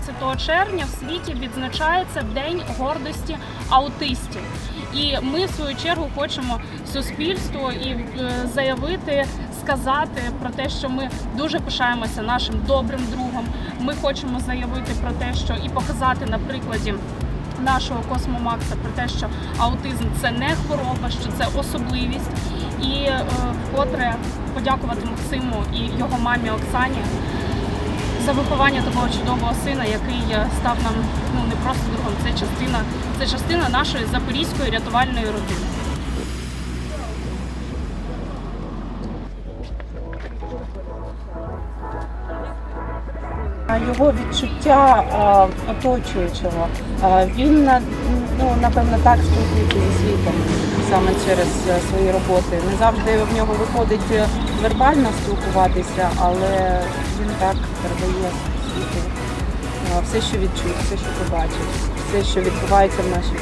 14 червня в світі відзначається День гордості аутистів. І ми в свою чергу хочемо суспільству і е, заявити, сказати про те, що ми дуже пишаємося нашим добрим другом. Ми хочемо заявити про те, що і показати на прикладі нашого Космомакса про те, що аутизм це не хвороба, що це особливість. І е, вкотре подякувати Максиму і його мамі Оксані за виховання такого чудового сина, який е, став нам ну не просто другом, це частина, це частина нашої запорізької рятувальної родини. Його відчуття а, оточуючого. А, Він ну, напевно так спілкується зі світом саме через е, свої роботи. Не завжди в нього виходить е, вербально спілкуватися, але він так передає світу все, що відчув, все, що побачив, все, що відбувається в нашій